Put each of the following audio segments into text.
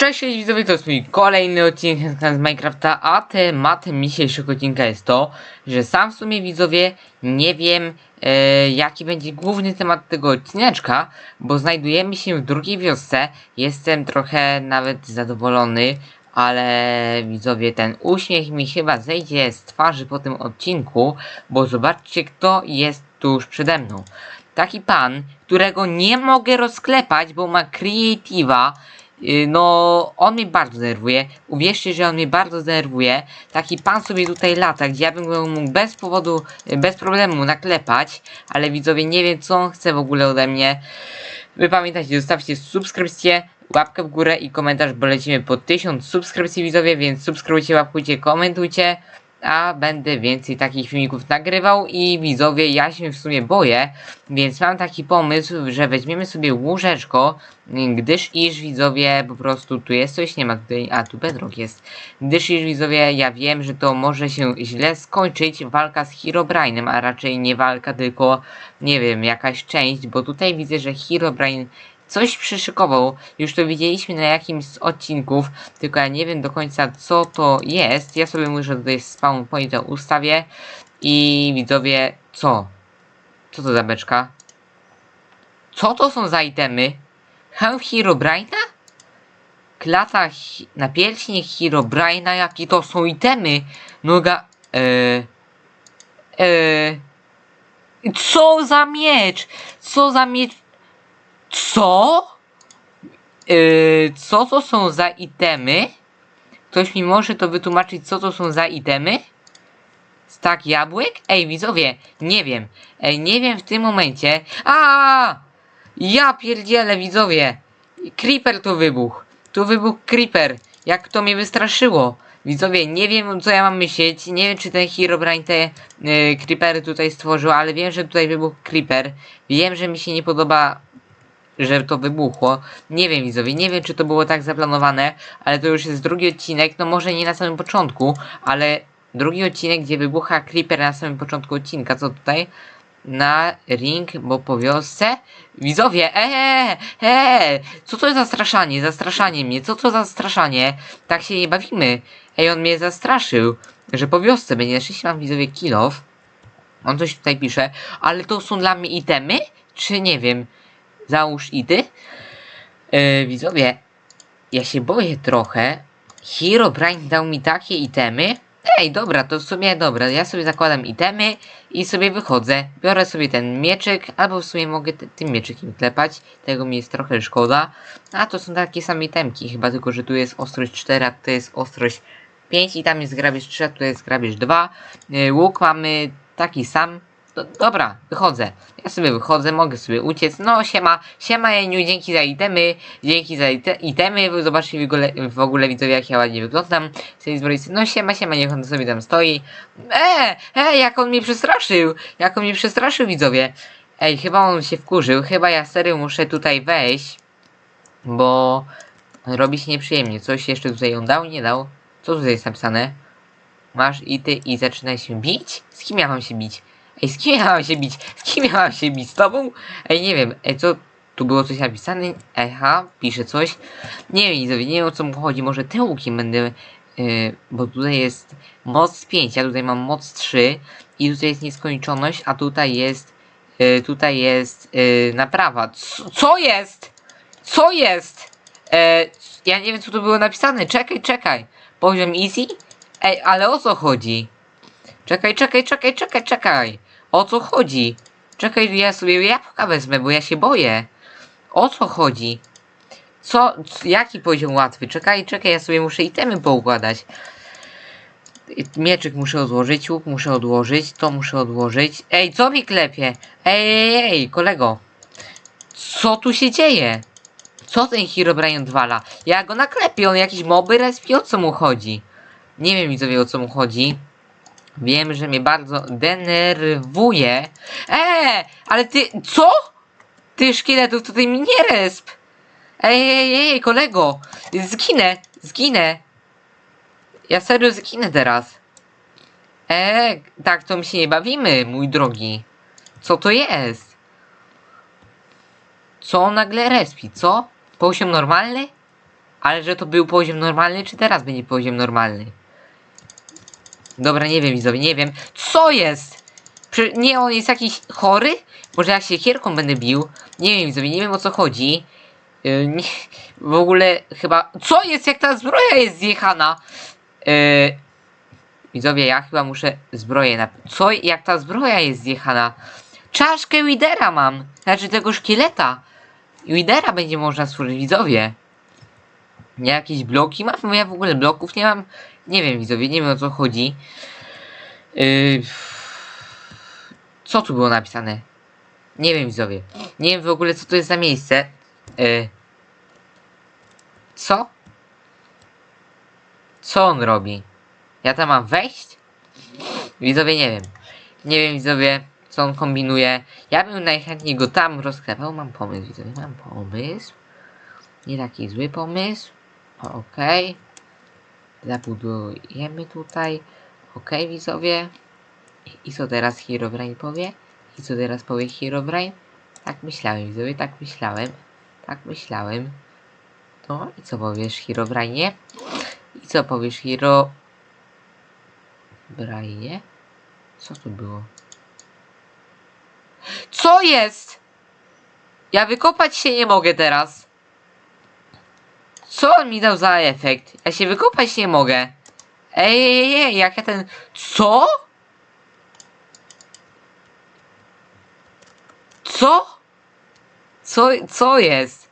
Cześć widzowie, to jest mój kolejny odcinek z Minecrafta, a tematem dzisiejszego odcinka jest to, że sam w sumie widzowie nie wiem e, jaki będzie główny temat tego odcineczka, bo znajdujemy się w drugiej wiosce, jestem trochę nawet zadowolony, ale widzowie ten uśmiech mi chyba zejdzie z twarzy po tym odcinku, bo zobaczcie kto jest tuż przede mną. Taki pan, którego nie mogę rozklepać, bo ma creative'a, No, on mnie bardzo denerwuje. Uwierzcie, że on mnie bardzo denerwuje. Taki pan sobie tutaj lata, gdzie ja bym go mógł bez powodu, yy, bez problemu naklepać, ale widzowie nie wiem, co on chce w ogóle ode mnie. Wy pamiętajcie, zostawcie subskrypcję, łapkę w górę i komentarz, bo lecimy po 1000 subskrypcji widzowie, więc subskrybujcie, łapkujcie, komentujcie. A będę więcej takich filmików nagrywał i widzowie, ja się w sumie boję, więc mam taki pomysł, że weźmiemy sobie łóżeczko, gdyż iż widzowie po prostu tu jest coś, nie ma tutaj, a tu bedrock jest. Gdyż iż widzowie, ja wiem, że to może się źle skończyć walka z Herobrine'em, a raczej nie walka, tylko nie wiem, jakaś część, bo tutaj widzę, że Herobrine coś przyszykował. Już to widzieliśmy na jakimś z odcinków, tylko ja nie wiem do końca co to jest. Ja sobie muszę tutaj spawn pointa ustawię i widzowie, co? Co to za beczka? Co to są za itemy? Hełm Herobrine'a? Klata hi na pierśnie Herobrine'a? Jakie to są itemy? Noga... Eee... Eee... Co za miecz? Co za miecz? Co? Yy, co to są za itemy? Ktoś mi może to wytłumaczyć, co to są za itemy? Stak jabłek? Ej, widzowie, nie wiem. Ej, nie wiem w tym momencie. A! Ja pierdzielę, widzowie. Creeper tu wybuchł. Tu wybuchł Creeper. Jak to mnie wystraszyło. Widzowie, nie wiem co ja mam myśleć. Nie wiem czy ten Herobrine te y, Creepery tutaj stworzył, ale wiem, że tutaj wybuchł Creeper. Wiem, że mi się nie podoba że to wybuchło. Nie wiem widzowie, nie wiem czy to było tak zaplanowane, ale to już jest drugi odcinek, no może nie na samym początku, ale drugi odcinek, gdzie wybucha Creeper na samym początku odcinka, co tutaj? Na ring, bo po wiosce? Widzowie, eee, eee, co to jest zastraszanie? Zastraszanie mnie, co to za zastraszanie? Tak się nie bawimy. Ej, on mnie zastraszył, że po wiosce będzie. Na szczęście mam widzowie kill off. On coś tutaj pisze, ale to są dla mnie itemy? Czy nie wiem? Załóż i ty. Yy, widzowie, ja się boję trochę. Herobrine dał mi takie itemy. Ej, dobra, to w sumie dobra. Ja sobie zakładam itemy i sobie wychodzę. Biorę sobie ten mieczyk, albo w sumie mogę tym mieczykiem klepać. Tego mi jest trochę szkoda. A to są takie same itemki, chyba tylko, że tu jest ostrość 4, a to jest ostrość 5 i tam jest grabież 3, a tu jest grabież 2. Yy, łuk mamy taki sam. Do, dobra, wychodzę. Ja sobie wychodzę, mogę sobie uciec. No, siema, siema Jeniu, dzięki za itemy, dzięki za ite, itemy. Zobaczcie w ogóle, w ogóle widzowie, jak ja ładnie wyglądam. No, siema, siema, niech on sobie tam stoi. E, e, jak on mnie przestraszył, jak on mnie przestraszył, widzowie. Ej, chyba on się wkurzył, chyba ja serio muszę tutaj wejść, bo robi się nieprzyjemnie. Coś jeszcze tutaj on dał, nie dał? Co tutaj jest napisane? Masz i ty i zaczynaj się bić? Z kim ja mam się bić? Ej, z kim ja mam się bić? Z kim ja mam się bić? Z tobą? Ej, nie wiem. Ej, co? Tu było coś napisane? Eha, pisze coś. Nie wiem, nie wiem o co mu chodzi. Może tym łukiem będę... Yy, bo tutaj jest moc 5, ja tutaj mam moc 3 i tutaj jest nieskończoność, a tutaj jest yy, tutaj jest yy, naprawa. Co, co jest? Co jest? E, ja nie wiem co tu było napisane. Czekaj, czekaj. Poziom easy? Ej, ale o co chodzi? Czekaj, czekaj, czekaj, czekaj, czekaj. O co chodzi? Czekaj, ja sobie jabłka wezmę, bo ja się boję. O co chodzi? Co? Jaki poziom łatwy? Czekaj, czekaj, ja sobie muszę itemy poukładać. Mieczyk muszę odłożyć, łuk muszę odłożyć, to muszę odłożyć. Ej, co mi klepie? Ej, ej, ej, kolego. Co tu się dzieje? Co ten Herobrine odwala? Ja go naklepię, on jakieś moby respi, o co mu chodzi? Nie wiem widzowie o co mu chodzi. Wiem, że mnie bardzo denerwuje. Eee, ale ty, co? Ty szkieletów tutaj mi nie resp. Ej, ej, ej, kolego. Zginę, zginę. Ja serio zginę teraz. Eee, tak to my się nie bawimy, mój drogi. Co to jest? Co nagle respi, co? Poziom normalny? Ale że to był poziom normalny, czy teraz będzie poziom normalny? Dobra, nie wiem widzowie, nie wiem. Co jest? Prze nie, on jest jakiś chory? Może ja się kierką będę bił? Nie wiem widzowie, nie wiem o co chodzi. Yy, nie, w ogóle chyba... Co jest, jak ta zbroja jest zjechana? Yy, widzowie, ja chyba muszę zbroję na... Co, jak ta zbroja jest zjechana? Czaszkę Widera mam! Znaczy tego szkieleta. Widera będzie można służyć, widzowie. Jakieś bloki mam? Ja w ogóle bloków nie mam. Nie wiem, widzowie, nie wiem o co chodzi. Yy... Co tu było napisane? Nie wiem, widzowie. Nie wiem w ogóle, co to jest za miejsce. Yy... Co? Co on robi? Ja tam mam wejść? Widzowie, nie wiem. Nie wiem, widzowie, co on kombinuje. Ja bym najchętniej go tam rozklepał. Mam pomysł, widzowie, mam pomysł. Nie taki zły pomysł. O, Okej. Zabudujemy tutaj. Okej, widzowie. I- co teraz Herobrine powie? I co teraz powie Herobrine? Tak myślałem, widzowie, tak myślałem. Tak myślałem. No i co powiesz Herobrine? I co powiesz Hero... Brajnie? Co tu było? Co jest? Ja wykopać się nie mogę teraz. Co on mi dał za efekt? Ja się wykopać nie mogę. Ej, ej, ej, jak ja ten... Co? Co? Co, co jest?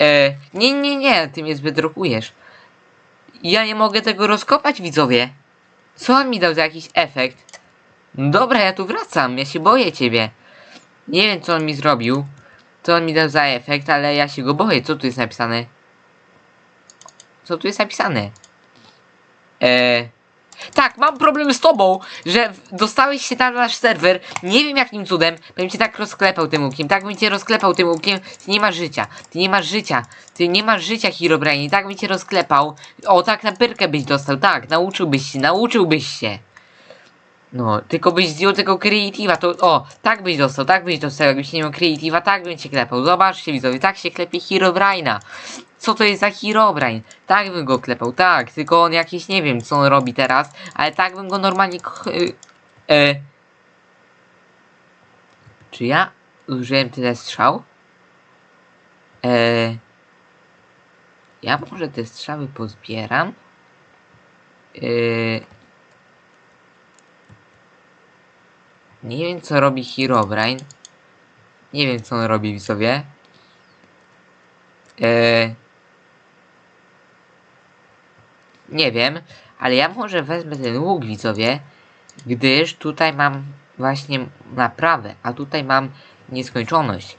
E, nie, nie, nie, ty mnie zbyt drukujesz. Ja nie mogę tego rozkopać, widzowie. Co on mi dał za jakiś efekt? Dobra, ja tu wracam, ja się boję ciebie. Nie wiem, co on mi zrobił. Co on mi dał za efekt, ale ja się go boję. Co tu jest napisane? Co tu jest napisane? Eee... Tak, mam problem z tobą, że dostałeś się na nasz serwer. Nie wiem jakim cudem, bym cię tak rozklepał tym łukiem. Tak bym cię rozklepał tym łukiem. Ty nie masz życia. Ty nie masz życia. Ty nie masz życia, Herobrine. Tak bym cię rozklepał. O, tak na pyrkę byś dostał. Tak, nauczyłbyś się, nauczyłbyś się. No, tylko byś zdjął tego creative'a, to o, tak byś dostał, tak byś dostał, jakbyś nie miał creative'a, tak bym cię klepał. Zobaczcie widzowie, tak się klepie Herobrine'a. Co to jest za Herobrine? Tak bym go klepał, tak, tylko on jakiś, nie wiem co on robi teraz, ale tak bym go normalnie y, e, Czy ja użyłem tyle strzał? E, ja może te strzały pozbieram. Yy, Nie wiem co robi Herobrine. Nie wiem co on robi widzowie. Eee... Nie wiem, ale ja może wezmę ten łuk widzowie, gdyż tutaj mam właśnie naprawę, a tutaj mam nieskończoność.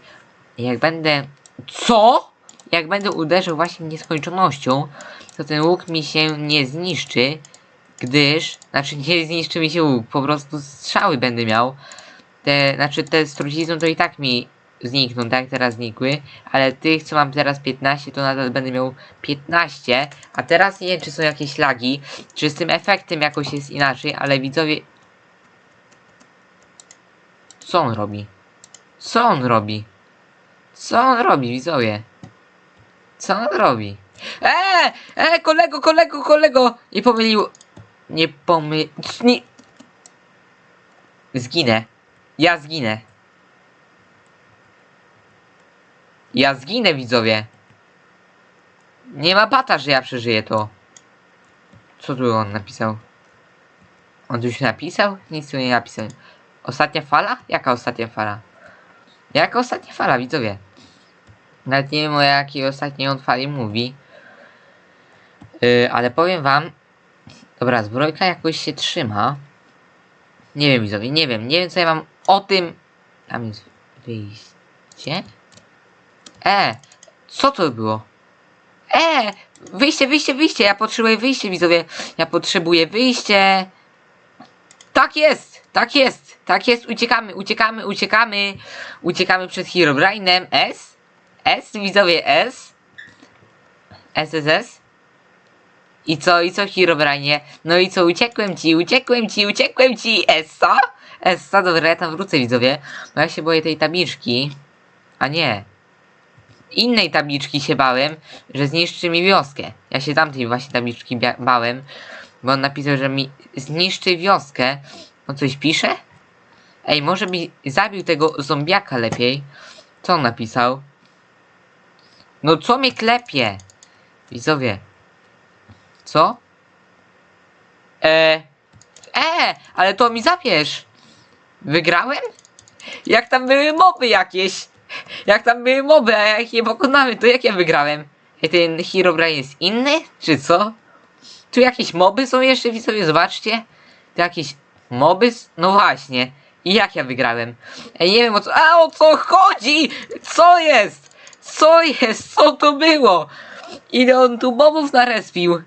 Jak będę... Co? Jak będę uderzył właśnie nieskończonością, to ten łuk mi się nie zniszczy, gdyż, znaczy nie zniszczy mi się łuk, po prostu strzały będę miał. Te, znaczy te z trucizną to i tak mi znikną, tak teraz znikły, ale tych co mam teraz 15 to nadal będę miał 15, a teraz nie wiem czy są jakieś lagi, czy z tym efektem jakoś jest inaczej, ale widzowie... Co on robi? Co on robi? Co on robi widzowie? Co on robi? Eee! Eee, kolego, kolego, kolego! Nie pomylił... Nie pomy... Nie... Zginę. Ja zginę. Ja zginę, widzowie. Nie ma bata, że ja przeżyję to. Co tu on napisał? On tu już napisał? Nic tu nie napisał. Ostatnia fala? Jaka ostatnia fala? Jaka ostatnia fala, widzowie? Nawet nie wiem o jakiej ostatniej on fali mówi. Yy, ale powiem wam, Dobra, zbrojka jakoś się trzyma. Nie wiem, widzowie, nie wiem. Nie wiem, co ja mam o tym... Tam jest wyjście. E, co to było? E, wyjście, wyjście, wyjście. Ja potrzebuję wyjście, widzowie. Ja potrzebuję wyjście. Tak jest, tak jest, tak jest. Uciekamy, uciekamy, uciekamy. Uciekamy przed Herobrine'em. S? S, widzowie, S? S, S, S? I co, i co Herobrine? No i co, uciekłem ci, uciekłem ci, uciekłem ci, Essa? Essa, dobra, ja tam wrócę widzowie, bo ja się boję tej tabliczki. A nie. innej tabliczki się bałem, że zniszczy mi wioskę. Ja się tamtej właśnie tabliczki bałem, bo on napisał, że mi zniszczy wioskę. On coś pisze? Ej, może by zabił tego zombiaka lepiej. Co on napisał? No co mnie klepie? Widzowie. Co? E, e, ale to mi zabierz. Wygrałem? Jak tam były moby jakieś? Jak tam były moby, a jak je pokonamy, to jak ja wygrałem? Ej, ten Herobrine jest inny? Czy co? Tu jakieś moby są jeszcze, widzowie, zobaczcie. Tu jakieś moby? No właśnie. I jak ja wygrałem? Ej, nie wiem o co... A, o co chodzi? Co jest? Co jest? Co to było? Ile on tu mobów narespił?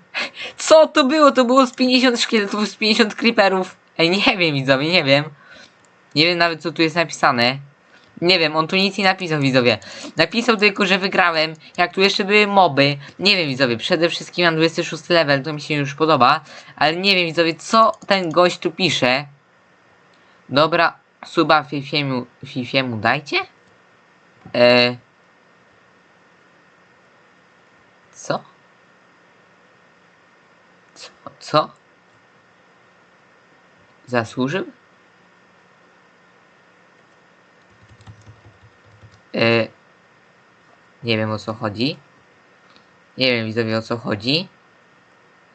Co to było? To było z 50 szkieletów, z 50 creeperów. Ej, nie wiem, widzowie, nie wiem. Nie wiem nawet, co tu jest napisane. Nie wiem, on tu nic nie napisał, widzowie. Napisał tylko, że wygrałem, jak tu jeszcze były moby. Nie wiem, widzowie, przede wszystkim mam 26 level, to mi się już podoba. Ale nie wiem, widzowie, co ten gość tu pisze. Dobra, suba Fifiemu, Fifiemu dajcie? E... Co? Co? Co? Zasłużył? E... Nie wiem o co chodzi. Nie wiem widzowie o co chodzi.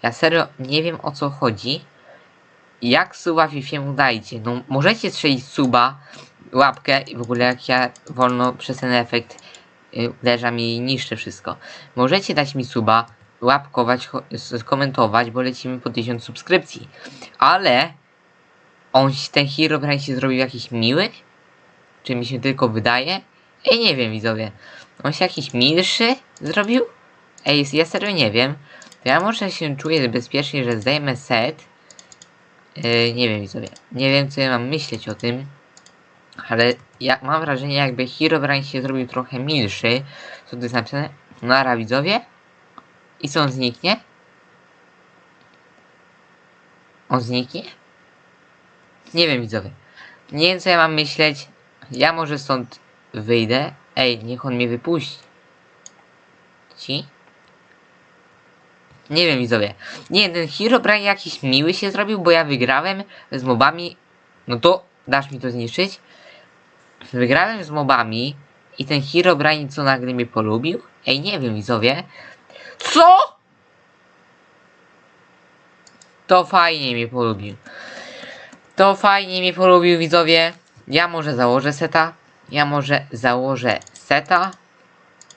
Ja serio nie wiem o co chodzi. Jak suba Fifiemu dajcie? No możecie strzelić suba, łapkę i w ogóle jak ja wolno przez ten efekt y, uderzam i niszczę wszystko. Możecie dać mi suba, łapkować, cho- s- komentować, bo lecimy po 1000 subskrypcji. Ale on ten Herobrine się zrobił jakiś miły? Czy mi się tylko wydaje? Ej, nie wiem widzowie. On się jakiś milszy zrobił? Ej, ja serio nie wiem. To ja może się czuję bezpiecznie, że zdejmę set. Yy, nie wiem widzowie. Nie wiem co ja mam myśleć o tym. Ale ja mam wrażenie jakby Herobrine się zrobił trochę milszy. Co tu jest napisane? Nara widzowie. I co on zniknie? On zniknie? Nie wiem widzowie. Nie wiem co ja mam myśleć. Ja może stąd wyjdę. Ej, niech on mnie wypuści. Ci? Nie wiem widzowie. Nie, ten Herobrine jakiś miły się zrobił, bo ja wygrałem z mobami. No to dasz mi to zniszczyć? Wygrałem z mobami i ten Herobrine co nagle mnie polubił? Ej, nie wiem widzowie. Co? To fajnie mnie polubił. To fajnie mnie polubił widzowie. Ja może założę seta. Ja może założę seta.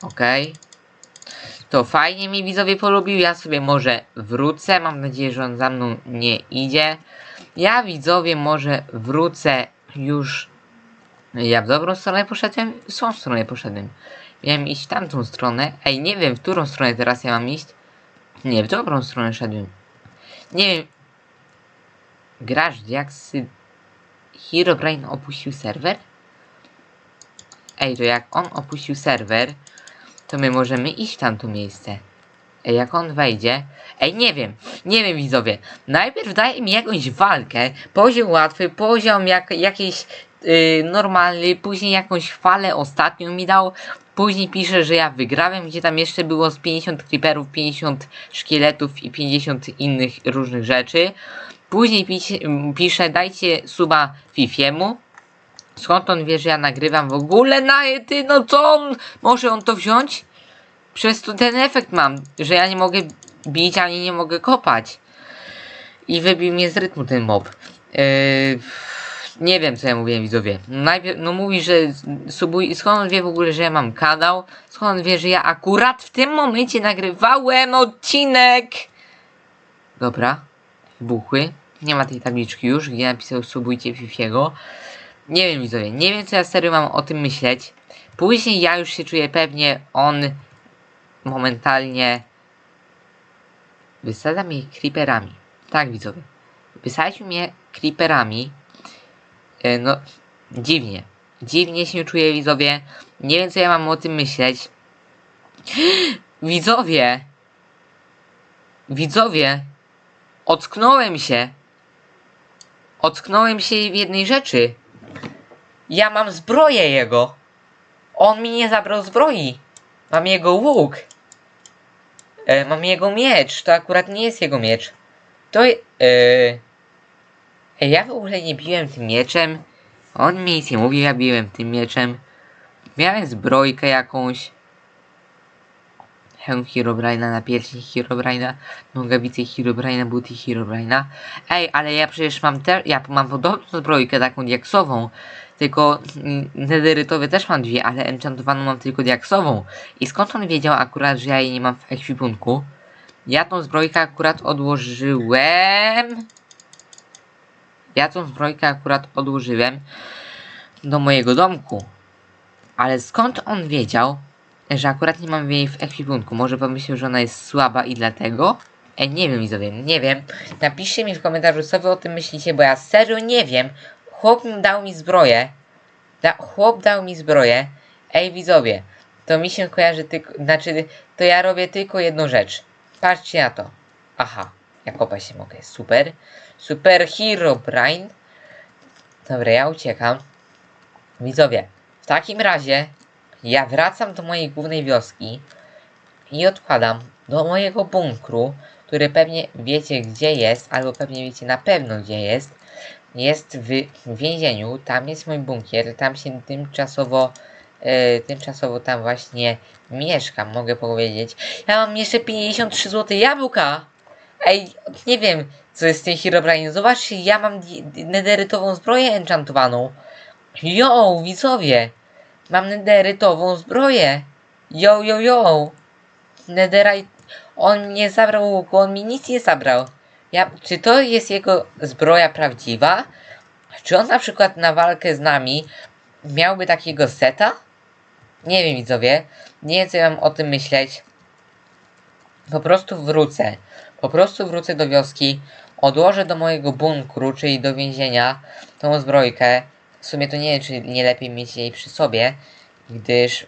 Okej. To fajnie mi widzowie polubił. Ja sobie może wrócę. Mam nadzieję, że on za mną nie idzie. Ja widzowie może wrócę już. Ja w dobrą stronę poszedłem? W złą stronę poszedłem. Miałem iść w tamtą stronę. Ej, nie wiem, w którą stronę teraz ja mam iść. Nie, w dobrą stronę szedłem. Nie wiem. Grasz Jaksy Herobrine opuścił serwer? Ej, to jak on opuścił serwer, to my możemy iść w tamto miejsce. Ej, jak on wejdzie... Ej, nie wiem, nie wiem widzowie. Najpierw daje mi jakąś walkę, poziom łatwy, poziom jak, jakiś yy, normalny, później jakąś falę ostatnią mi dał, później pisze, że ja wygrałem, gdzie tam jeszcze było z 50 creeperów, 50 szkieletów i 50 innych różnych rzeczy. Później pisze, pisze dajcie suba Fifiemu. Skąd on wie, że ja nagrywam w ogóle na ty, no co on, może on to wziąć? Przez to ten efekt mam, że ja nie mogę bić, ani nie mogę kopać. I wybił mnie z rytmu ten mob. Yy, nie wiem co ja mówiłem widzowie. Najpierw, no mówi, że subuj, skąd on wie w ogóle, że ja mam kanał? Skąd on wie, że ja akurat w tym momencie nagrywałem odcinek? Dobra, wybuchły. Nie ma tej tabliczki już, gdzie napisał subujcie Fifiego. Nie wiem widzowie, nie wiem co ja serio mam o tym myśleć. Później ja już się czuję pewnie, on momentalnie wysadza mnie creeperami. Tak widzowie. Wysadził mnie creeperami. E, no, dziwnie. Dziwnie się czuję widzowie. Nie wiem co ja mam o tym myśleć. Widzowie! Widzowie! Ocknąłem się! Ocknąłem się w jednej rzeczy. Ja mam zbroję jego. On mi nie zabrał zbroi. Mam jego łuk. E, mam jego miecz. To akurat nie jest jego miecz. To... E, ja w ogóle nie biłem tym mieczem. On mi nic nie mówił, ja biłem tym mieczem. Miałem zbrojkę jakąś. Hełm Herobrine'a, napierśnik Herobrine'a, nogawice Herobrine'a, buty Herobrine'a. Ej, ale ja przecież mam te, ja mam podobną zbrojkę taką diaksową, tylko nederytowe też mam dwie, ale enchantowaną mam tylko diaksową. I skąd on wiedział akurat, że ja jej nie mam w ekwipunku? Ja tą zbrojkę akurat odłożyłem. Ja tą zbrojkę akurat odłożyłem do mojego domku. Ale skąd on wiedział, że akurat nie mam jej w ekwipunku? Może pomyślał, że ona jest słaba i dlatego? Ej, nie wiem, widzowie, nie wiem. Napiszcie mi w komentarzu, co wy o tym myślicie, bo ja serio nie wiem. Chłop dał mi zbroję. Da, chłop dał mi zbroję. Ej, widzowie, to mi się kojarzy tylko, znaczy, to ja robię tylko jedną rzecz. Patrzcie na to. Aha, ja kopać się mogę, super. Super Hero Brain. Dobra, ja uciekam. Widzowie, w takim razie ja wracam do mojej głównej wioski i odkładam do mojego bunkru, który pewnie wiecie gdzie jest, albo pewnie wiecie na pewno gdzie jest. Jest w więzieniu, tam jest mój bunkier, tam się tymczasowo, e, tymczasowo tam właśnie mieszkam, mogę powiedzieć. Ja mam jeszcze 53 zł jabłka! Ej, nie wiem, co jest z tym Herobrine. Zobaczcie, ja mam nederytową zbroję enchantowaną. Yo, widzowie! Mam nederytową zbroję. Yo, yo, yo! Netherite... On mnie zabrał łuku, on mi nic nie zabrał. Ja... Czy to jest jego zbroja prawdziwa? Czy on na przykład na walkę z nami miałby takiego seta? Nie wiem, widzowie. Nie wiem, co ja mam o tym myśleć. Po prostu wrócę. Po prostu wrócę do wioski, odłożę do mojego bunkru, czyli do więzienia, tą zbrojkę. W sumie to nie wiem, czy nie lepiej mieć jej przy sobie, gdyż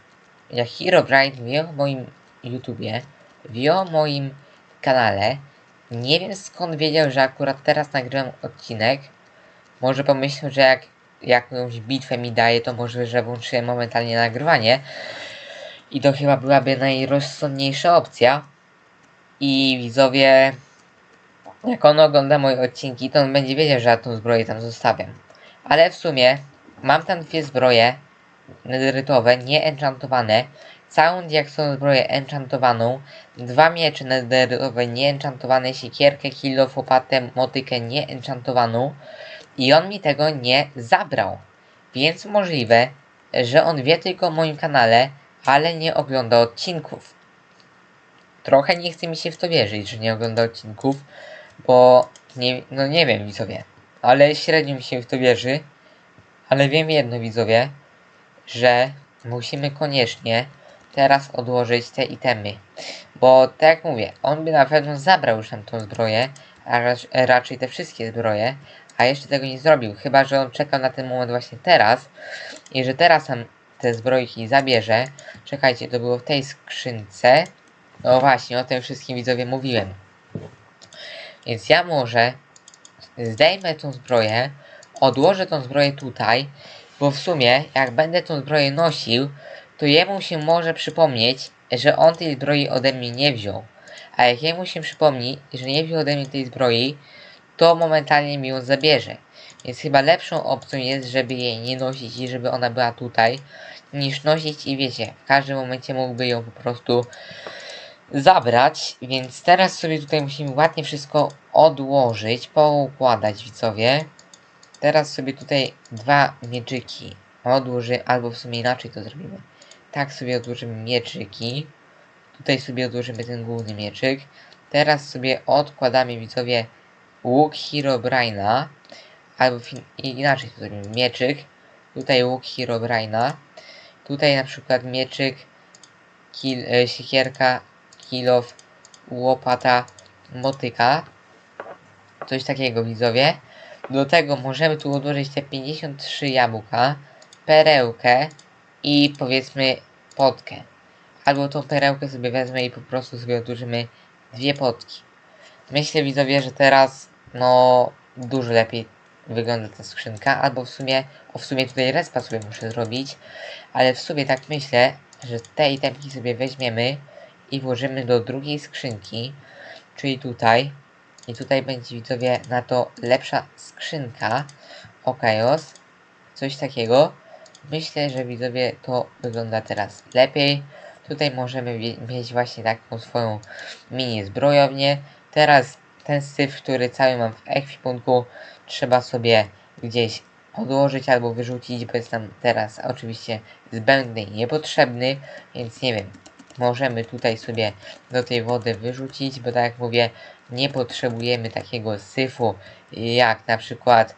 jak Herobrine wie o moim YouTubie, wie o moim kanale, nie wiem skąd wiedział, że akurat teraz nagrywam odcinek. Może pomyślał, że jak jakąś bitwę mi daje, to może, że włączyłem momentalnie nagrywanie. I to chyba byłaby najrozsądniejsza opcja. I widzowie, jak on ogląda moje odcinki, to on będzie wiedział, że ja tą zbroję tam zostawiam. Ale w sumie mam tam dwie zbroje nederytowe, nie enchantowane, całą diaksową zbroję enchantowaną, dwa miecze nederytowe nie enchantowane, siekierkę, kilo, łopatę, motykę nie enchantowaną i on mi tego nie zabrał. Więc możliwe, że on wie tylko o moim kanale, ale nie ogląda odcinków. Trochę nie chce mi się w to wierzyć, że nie ogląda odcinków, bo nie, no nie wiem widzowie, ale średnio mi się w to wierzy, ale wiem jedno widzowie, że musimy koniecznie teraz odłożyć te itemy, bo tak jak mówię, on by na pewno zabrał już nam tą zbroję, a rac- raczej te wszystkie zbroje, a jeszcze tego nie zrobił, chyba że on czekał na ten moment właśnie teraz i że teraz nam te zbrojki zabierze. Czekajcie, to było w tej skrzynce. No właśnie, o tym wszystkim widzowie mówiłem. Więc ja może zdejmę tą zbroję, odłożę tą zbroję tutaj, bo w sumie jak będę tą zbroję nosił, to jemu się może przypomnieć, że on tej zbroi ode mnie nie wziął. A jak jemu się przypomni, że nie wziął ode mnie tej zbroi, to momentalnie mi ją zabierze. Więc chyba lepszą opcją jest, żeby jej nie nosić i żeby ona była tutaj, niż nosić i wiecie, w każdym momencie mógłby ją po prostu zabrać, więc teraz sobie tutaj musimy ładnie wszystko odłożyć, poukładać widzowie. Teraz sobie tutaj dwa mieczyki odłoży, albo w sumie inaczej to zrobimy. Tak sobie odłożymy mieczyki. Tutaj sobie odłożymy ten główny mieczyk. Teraz sobie odkładamy widzowie łuk Herobrine'a, albo inaczej to zrobimy. Mieczyk, tutaj łuk Herobrine'a, tutaj na przykład mieczyk, kil, e, siekierka, kilof, łopata, motyka. Coś takiego widzowie. Do tego możemy tu odłożyć te 53 jabłka, perełkę i powiedzmy potkę. Albo tą perełkę sobie wezmę i po prostu sobie odłożymy dwie potki. Myślę widzowie, że teraz no dużo lepiej wygląda ta skrzynka, albo w sumie, o w sumie tutaj respa sobie muszę zrobić, ale w sumie tak myślę, że te itemki sobie weźmiemy i włożymy do drugiej skrzynki, czyli tutaj. I tutaj będzie widzowie na to lepsza skrzynka Okajos, coś takiego. Myślę, że widzowie to wygląda teraz lepiej. Tutaj możemy mieć właśnie taką swoją mini zbrojownię. Teraz ten syf, który cały mam w ekwipunku, trzeba sobie gdzieś odłożyć albo wyrzucić, bo jest nam teraz oczywiście zbędny i niepotrzebny, więc nie wiem, możemy tutaj sobie do tej wody wyrzucić, bo tak jak mówię, nie potrzebujemy takiego syfu jak na przykład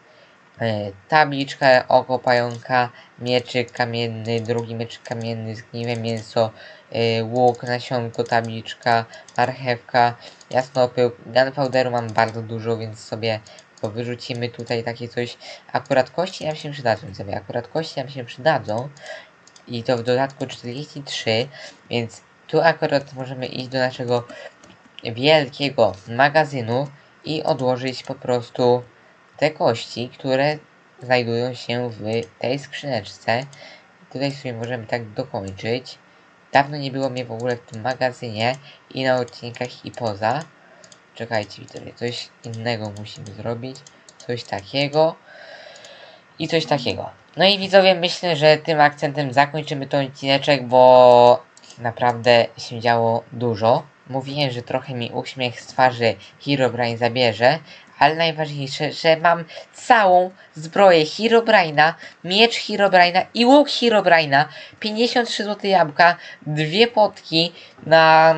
e, tabliczka, oko pająka, mieczyk kamienny, drugi mieczyk kamienny, zgniłe mięso, e, łuk, nasionko, tabliczka, marchewka, jasnopył. Gunpowderu mam bardzo dużo, więc sobie to wyrzucimy tutaj takie coś. Akurat kości nam się przydadzą, sobie akurat kości nam się przydadzą. I to w dodatku 43, więc tu akurat możemy iść do naszego wielkiego magazynu i odłożyć po prostu te kości, które znajdują się w tej skrzyneczce. Tutaj sobie możemy tak dokończyć. Dawno nie było mnie w ogóle w tym magazynie i na odcinkach i poza. Czekajcie widzowie, coś innego musimy zrobić. Coś takiego. I coś takiego. No i widzowie, myślę, że tym akcentem zakończymy ten odcineczek, bo naprawdę się działo dużo. Mówiłem, że trochę mi uśmiech z twarzy Herobrine zabierze, ale najważniejsze, że mam całą zbroję Herobrine'a, miecz Herobrine'a i łuk Herobrine'a, 53 zł jabłka, dwie potki na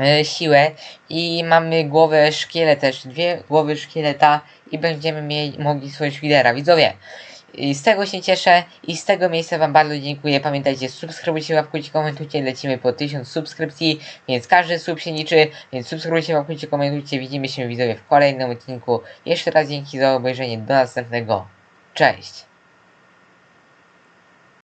e, siłę i mamy głowę szkielet też, dwie głowy szkieleta i będziemy mieli, mogli stworzyć lidera. Widzowie, i z tego się cieszę i z tego miejsca Wam bardzo dziękuję. Pamiętajcie, subskrybujcie, łapkujcie, komentujcie, lecimy po 1000 subskrypcji, więc każdy sub się liczy, więc subskrybujcie, łapkujcie, komentujcie. Widzimy się widzowie w kolejnym odcinku. Jeszcze raz dzięki za obejrzenie, do następnego. Cześć!